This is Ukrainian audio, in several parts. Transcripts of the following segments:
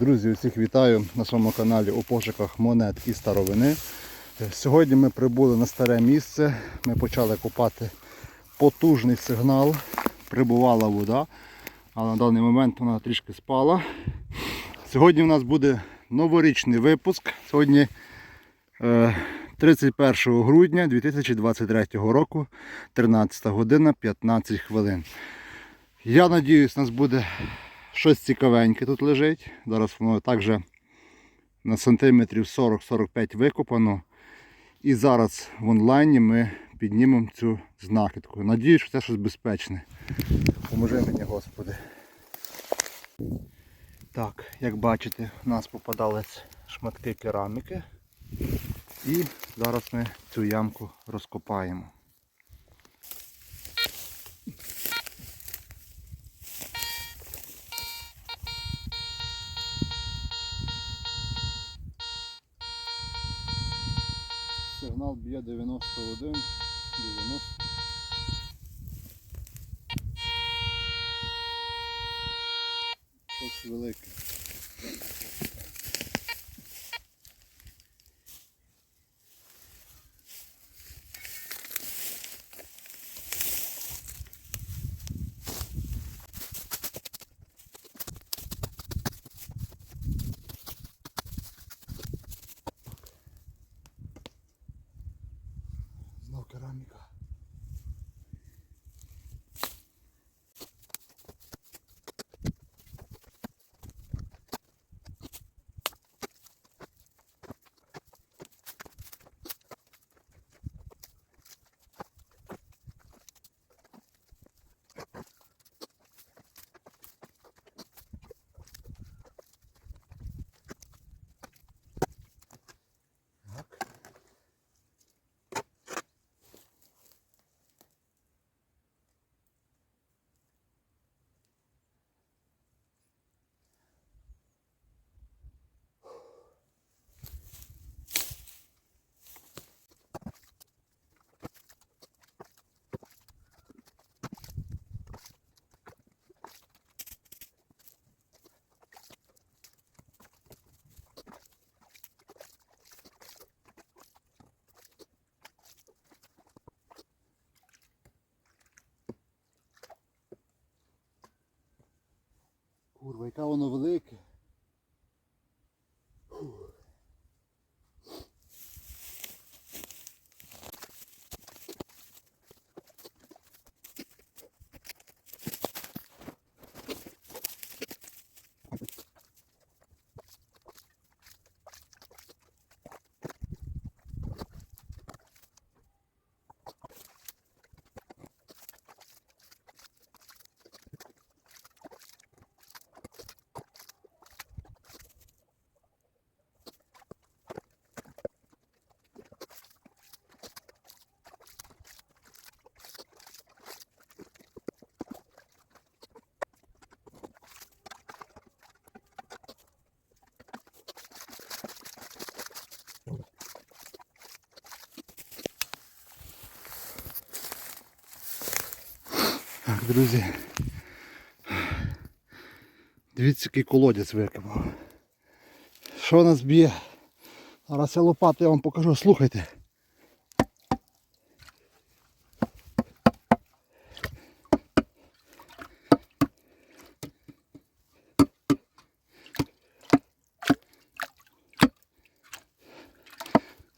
Друзі, усіх вітаю на своєму каналі у пошуках монет і старовини. Сьогодні ми прибули на старе місце. Ми почали копати потужний сигнал. Прибувала вода, але на даний момент вона трішки спала. Сьогодні у нас буде новорічний випуск. Сьогодні е, 31 грудня 2023 року, 13 година 15 хвилин. Я надіюсь, у нас буде щось цікавеньке тут лежить. Зараз воно також на сантиметрів 40-45 викопано. І зараз в онлайні ми піднімемо цю знахідку. Надіюсь, що це щось безпечне. Поможи мені, Господи. Так, як бачите, у нас попадались шматки кераміки. І зараз ми цю ямку розкопаємо. Сигнал б'є 91, 90. Щось велике. Знов кераміка. Так. Курва, яка воно велике. Так, друзі. Дивіться, який колодязь викопав. Що нас б'є? Зараз я лопату я вам покажу, слухайте.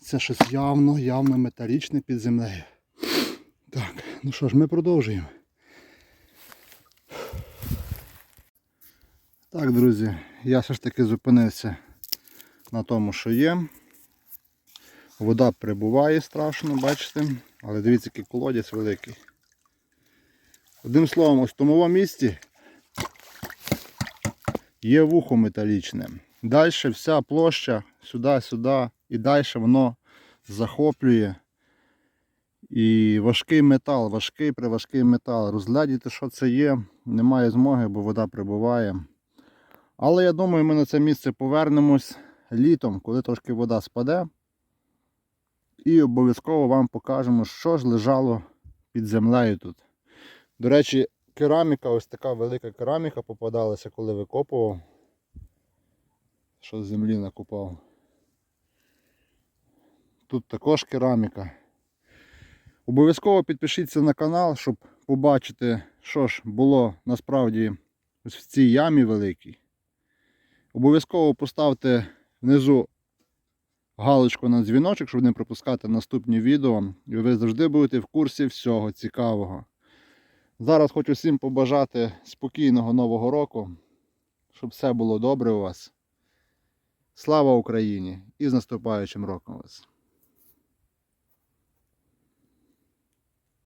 Це щось явно, явно металічне під землею. Так, ну що ж, ми продовжуємо. Так, друзі, я все ж таки зупинився на тому, що є. Вода прибуває страшно, бачите, але дивіться, який колодязь великий. Одним словом, ось в тому місці є вухо металічне. Далі вся площа сюди-сюди і далі воно захоплює. І важкий метал, важкий приважкий метал. Розглядіти, що це є, немає змоги, бо вода прибуває. Але я думаю, ми на це місце повернемось літом, коли трошки вода спаде. І обов'язково вам покажемо, що ж лежало під землею тут. До речі, кераміка, ось така велика кераміка попадалася, коли викопував. що з землі накопав. Тут також кераміка. Обов'язково підпишіться на канал, щоб побачити, що ж було насправді в цій ямі великій. Обов'язково поставте внизу галочку на дзвіночок, щоб не пропускати наступні відео. І ви завжди будете в курсі всього цікавого. Зараз хочу всім побажати спокійного нового року, щоб все було добре у вас. Слава Україні і з наступаючим роком вас!